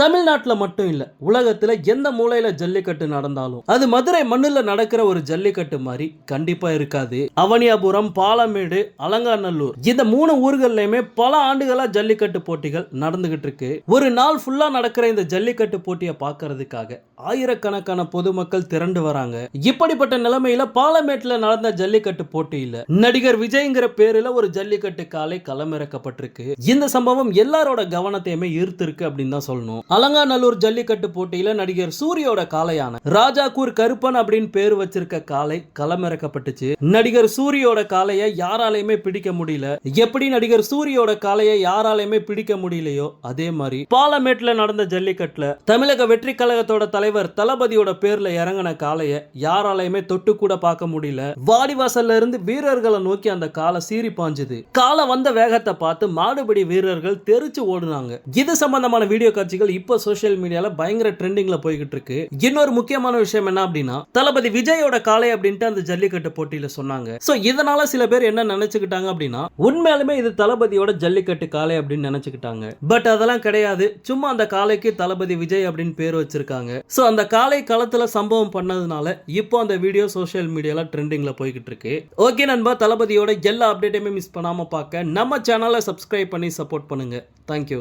தமிழ்நாட்டில் மட்டும் இல்லை உலகத்தில் எந்த மூலையில் ஜல்லிக்கட்டு நடந்தாலும் அது மதுரை மண்ணில் நடக்கிற ஒரு ஜல்லிக்கட்டு மாதிரி கண்டிப்பாக இருக்காது. அவனியாபுரம் பாலமேடு அலங்காநல்லூர் இந்த மூணு ஊர்கள்லையுமே பல ஆண்டுகளாக ஜல்லிக்கட்டு போட்டிகள் நடந்துகிட்டு இருக்கு. ஒரு நாள் ஃபுல்லாக நடக்கிற இந்த ஜல்லிக்கட்டு போட்டியை பார்க்கறதுக்காக ஆயிரக்கணக்கான பொதுமக்கள் திரண்டு வராங்க. இப்படிப்பட்ட நிலைமையில பாலமேட்ல நடந்த ஜல்லிக்கட்டு போட்டியில நடிகர் விஜய்ங்கிற பேருல ஒரு ஜல்லிக்கட்டு காலை களமிறக்கப்பட்டிருக்கு. இந்த சம்பவம் எல்லாரோட கவனத்தையுமே ஈர்த்திருக்கு அப்படின்னு தான் சொல்லணும். அலங்காநல்லூர் ஜல்லிக்கட்டு போட்டியில நடிகர் சூரியோட காளையான ராஜாக்கூர் கருப்பன் அப்படின்னு பேர் வச்சிருக்க காளை களமிறக்கப்பட்டுச்சு. நடிகர் சூரியோட காளையை யாராலையுமே பிடிக்க முடியல. எப்படி நடிகர் சூரியோட காளையை யாராலையுமே பிடிக்க முடியலையோ அதே மாதிரி பாலமேட்ல நடந்த ஜல்லிக்கட்டுல தமிழக வெற்றி கழகத்தோட தலைவர் தளபதியோட பேர்ல இறங்கின காளையை யாராலையுமே தொட்டு கூட பார்க்க முடியல. வாடிவாசல்ல இருந்து வீரர்களை நோக்கி அந்த காலை சீறி பாஞ்சுது. காலை வந்த வேகத்தை பார்த்து மாடுபிடி வீரர்கள் தெரிச்சு ஓடுனாங்க. இது சம்பந்தமான வீடியோ காட்சிகள் இப்போ சோஷியல் மீடியாவில் பயங்கர ட்ரெண்டிங்கில் போய்கிட்டு இருக்கு. இன்னொரு முக்கியமான விஷயம் என்ன அப்படின்னா தளபதி விஜயோட காலை அப்படின்ட்டு அந்த ஜல்லிக்கட்டு போட்டியில் சொன்னாங்க. ஸோ இதனால சில பேர் என்ன நினைச்சுக்கிட்டாங்க அப்படின்னா உண்மையாலுமே இது தளபதியோட ஜல்லிக்கட்டு காலை அப்படின்னு நினைச்சுக்கிட்டாங்க. பட் அதெல்லாம் கிடையாது. சும்மா அந்த காளைக்கு தளபதி விஜய் அப்படின்னு பேர் வச்சிருக்காங்க. ஸோ அந்த காலை களத்தில் சம்பவம் பண்ணதுனால இப்போ அந்த வீடியோ சோஷியல் மீடியாவில் ட்ரெண்டிங்கில் போய்கிட்டு இருக்கு. ஓகே நண்பா தளபதியோட எல்லா அப்டேட்டையுமே மிஸ் பண்ணாமல் பார்க்க நம்ம சேனலை சப்ஸ்கிரைப் பண்ணி சப்போர்ட் பண்ணுங்க. தேங்க்யூ